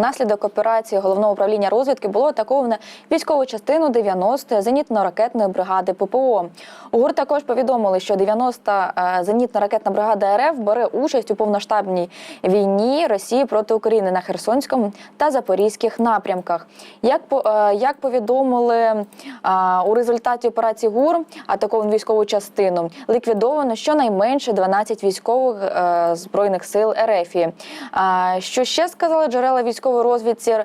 Внаслідок операції головного управління розвідки було атаковано військову частину 90-ї зенітно-ракетної бригади ППО. У ГУР також повідомили, що 90-та е, зенітно-ракетна бригада РФ бере участь у повноштабній війні Росії проти України на Херсонському та Запорізьких напрямках. Як е, як повідомили е, у результаті операції ГУР, атаковану військову частину, ліквідовано щонайменше 12 військових збройних сил РФ. Що ще сказали джерела військової розвідці е,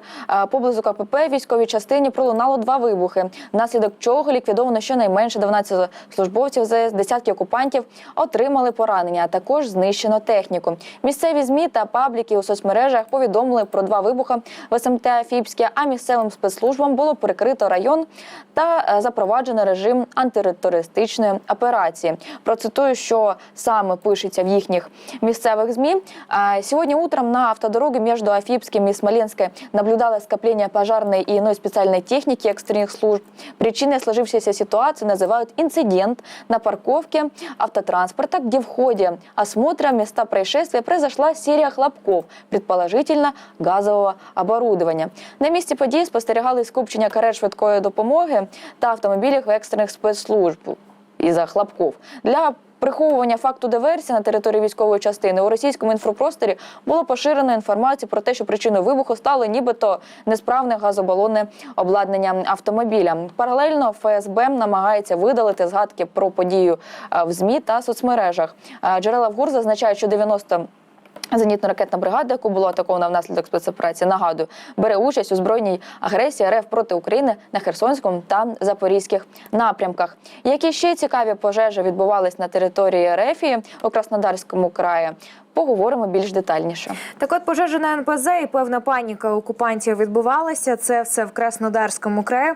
поблизу КПП військовій частині пролунало два вибухи, внаслідок чого ліквідовано щонайменше 12 службовців ЗС, десятки окупантів отримали поранення, а також знищено техніку. Місцеві змі та пабліки у соцмережах повідомили про два вибухи в СМТ Афіпське, а місцевим спецслужбам було перекрито район та е, запроваджено режим антитерористичної операції. Процитую, що саме пишеться в їхніх місцевих змі. А, Сегодня утром на автодороге между Афипским и Смоленской наблюдалось скопление пожарной и иной специальной техники экстренных служб. Причиной сложившейся ситуации называют инцидент на парковке автотранспорта, где в ходе осмотра места происшествия произошла серия хлопков, предположительно газового оборудования. На місці події спостерігали скупчення карет швидкої допомоги та автомобілів екстрених спецслужб із-за хлопков. Для приховування факту диверсії на території військової частини у російському інфопросторі було поширено інформацію про те, що причиною вибуху стало нібито несправне газобалонне обладнання автомобіля. Паралельно ФСБ намагається видалити згадки про подію е, в змі та соцмережах. Е, Джерела в ГУР зазначають, що 90 Зенітно-ракетна бригада, яку було атакована внаслідок спецоперації, нагадую, бере участь у збройній агресії РФ проти України на Херсонському та Запорізьких напрямках. Які ще цікаві пожежі відбувались на території РФ у Краснодарському краї? Поговоримо більш детальніше. Так от пожежа на НПЗ і певна паніка окупантів відбувалася. Це все в Краснодарському краї.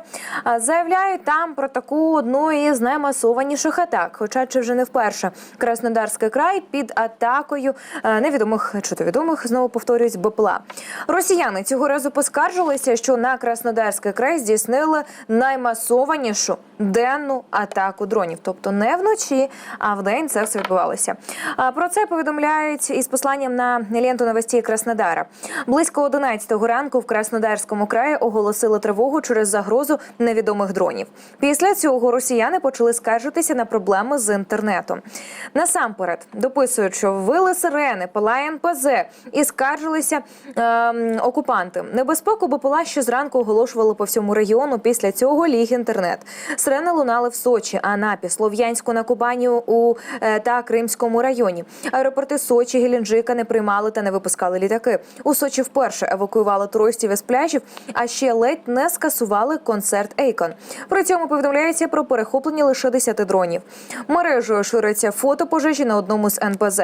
Заявляють там про таку одну із наймасованіших атак. Хоча чи вже не вперше Краснодарський край під атакою невідомих чи то відомих знову повторюють БПЛА. Росіяни цього разу поскаржилися, що на Краснодарський край здійснили наймасованішу денну атаку дронів, тобто не вночі, а вдень це все відбувалося. Про це повідомляють із посланням на ленту новостей Краснодара. Близько 11 ранку в Краснодарському краї оголосили тривогу через загрозу невідомих дронів. Після цього росіяни почали скаржитися на проблеми з інтернетом. Насамперед дописують, що вили сирени, палає НПЗ і скаржилися ем, окупанти. Небезпеку БПЛА ще зранку оголошували по всьому регіону. Після цього ліг інтернет. Сирени лунали в Сочі, Анапі, Слов'янську на Кубані у е, та Кримському районі. Аеропорти Сочі, Геленджика не приймали та не випускали літаки. У Сочі вперше евакуювали туристів із пляжів, а ще ледь не скасували концерт Ейкон. При цьому повідомляється про перехоплення лише 10 дронів. Мережею шириться фото пожежі на одному з НПЗ.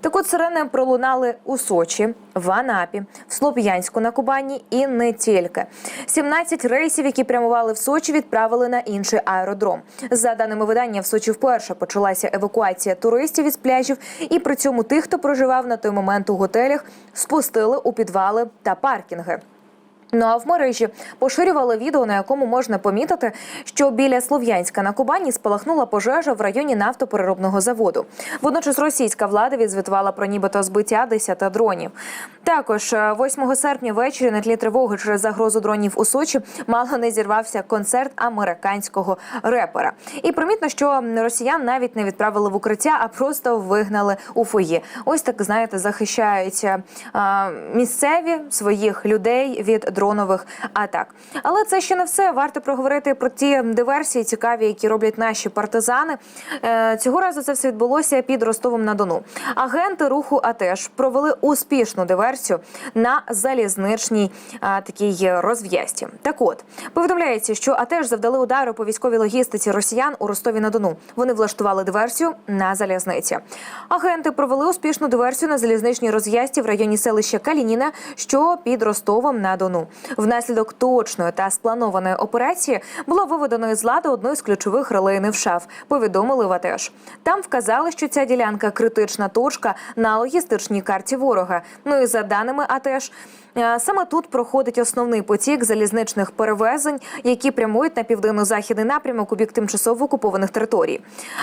Так от сирени пролунали у Сочі, в Анапі, в Слов'янську на Кубані і не тільки. 17 рейсів, які прямували в Сочі, відправили на інший аеродром. За даними видання, в Сочі вперше почалася евакуація туристів із пляжів, і при цьому тих, хто проживав на той момент у готелях, спустили у підвали та паркінги. Ну а в мережі поширювали відео, на якому можна помітити, що біля Слов'янська на Кубані спалахнула пожежа в районі нафтопереробного заводу. Водночас російська влада відзвітувала про нібито збиття 10 дронів. Також е, 8 серпня ввечері на тлі тривоги через загрозу дронів у Сочі мало не зірвався концерт американського репера. І примітно, що росіян навіть не відправили в укриття, а просто вигнали у фоє. Ось так знаєте, захищають е, місцеві своїх людей від дронових атак. Але це ще не все. Варто проговорити про ті диверсії цікаві, які роблять наші партизани. Е, Цього разу це все відбулося під Ростовом на Дону. Агенти руху АТЕШ провели успішну диверсію на залізничній а, такій розв'язці. Так от повідомляється, що АТЕШ завдали удару по військовій логістиці росіян у Ростові на Дону. Вони влаштували диверсію на залізниці. Агенти провели успішну диверсію на залізничній розв'язці в районі селища Калініна, що під Ростовом на Дону. Внаслідок точної та спланованої операції було виведено із ладу одну з ключових релейних шаф. Повідомили в АТЕШ. Там вказали, що ця ділянка критична точка на логістичній карті ворога. Ну і за даними АТЕШ, Е, Саме тут проходить основний потік залізничних перевезень, які прямують на південно-західний напрямок у бік тимчасово окупованих територій.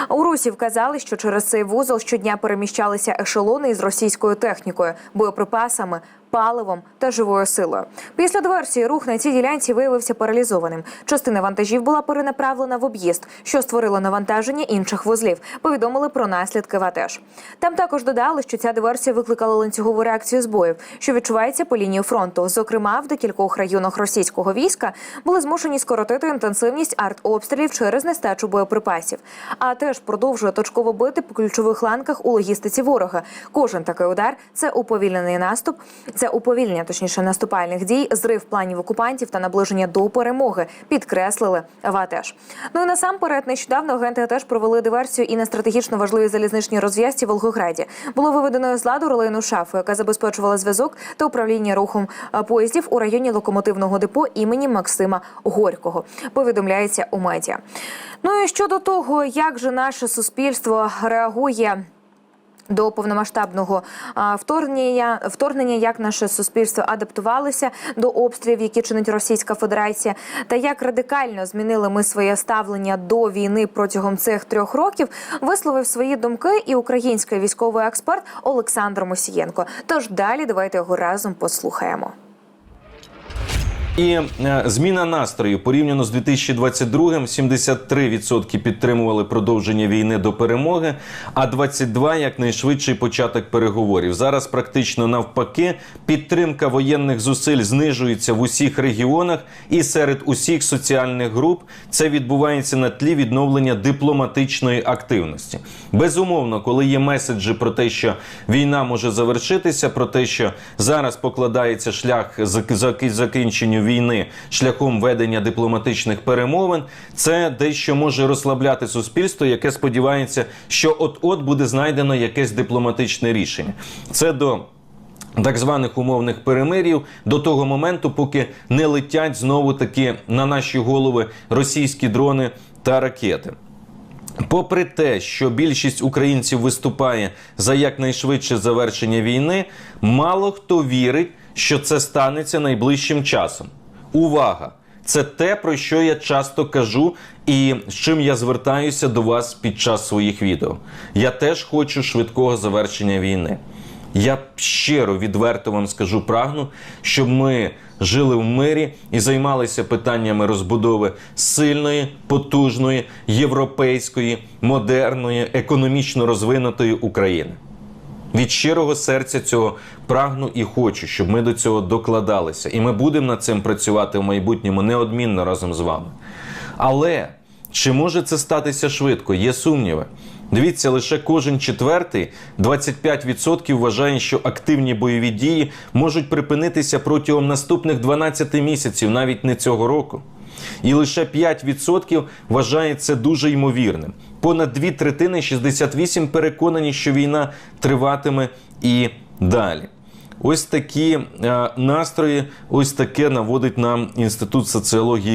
У Русі вказали, що через цей вузол щодня переміщалися ешелони із російською технікою, боєприпасами. Паливом та живою силою після диверсії рух на цій ділянці виявився паралізованим. Частина вантажів була перенаправлена в об'їзд, що створило навантаження інших вузлів. Повідомили про наслідки ВАТЕШ. Там також додали, що ця диверсія викликала ланцюгову реакцію збоїв, що відчувається по лінії фронту. Зокрема, в декількох районах російського війська були змушені скоротити інтенсивність артобстрілів через нестачу боєприпасів. А теж продовжує точково бити по ключових ланках у логістиці ворога. Кожен такий удар це уповільнений наступ, це уповільнення, точніше, наступальних дій, зрив планів окупантів та наближення до перемоги. Підкреслили ВАТЕШ. Ну і насамперед, нещодавно агенти теж провели диверсію і на стратегічно важливій залізничній розв'язці в Волгограді. Було виведено з ладу ролейну шафу, яка забезпечувала зв'язок та управління рухом поїздів у районі локомотивного депо імені Максима Горького. Повідомляється у медіа. Ну і щодо того, як же наше суспільство реагує. До повномасштабного вторгнення, вторгнення, як наше суспільство адаптувалося до обстрілів, які чинить Російська Федерація, та як радикально змінили ми своє ставлення до війни протягом цих трьох років, висловив свої думки і український військовий експерт Олександр Мосієнко. Тож далі давайте його разом послухаємо. І е, зміна настрою порівняно з 2022-м 73% підтримували продовження війни до перемоги, а 22% – якнайшвидший початок переговорів. Зараз практично навпаки підтримка воєнних зусиль знижується в усіх регіонах і серед усіх соціальних груп. Це відбувається на тлі відновлення дипломатичної активності. Безумовно, коли є меседжі про те, що війна може завершитися, про те, що зараз покладається шлях зак- війни шляхом ведення дипломатичних перемовин, це дещо може розслабляти суспільство, яке сподівається, що от-от буде знайдено якесь дипломатичне рішення. Це до так званих умовних перемирів до того моменту, поки не летять знову таки на наші голови російські дрони та ракети. Попри те, що більшість українців виступає за якнайшвидше завершення війни, мало хто вірить, що це станеться найближчим часом. Увага! Це те, про що я часто кажу, і з чим я звертаюся до вас під час своїх відео. Я теж хочу швидкого завершення війни. Я щиро відверто вам скажу, прагну, щоб ми жили в мирі і займалися питаннями розбудови сильної, потужної, європейської, модерної, економічно розвинутої України. Від щирого серця цього прагну і хочу, щоб ми до цього докладалися. І ми будемо над цим працювати в майбутньому неодмінно разом з вами. Але чи може це статися швидко? Є сумніви. Дивіться, лише кожен четвертий, 25% вважає, що активні бойові дії можуть припинитися протягом наступних 12 місяців, навіть не цього року. І лише 5% вважає це дуже ймовірним. Понад дві третини 68 переконані, що війна триватиме і далі. Ось такі е, настрої, ось таке наводить нам інститут соціології.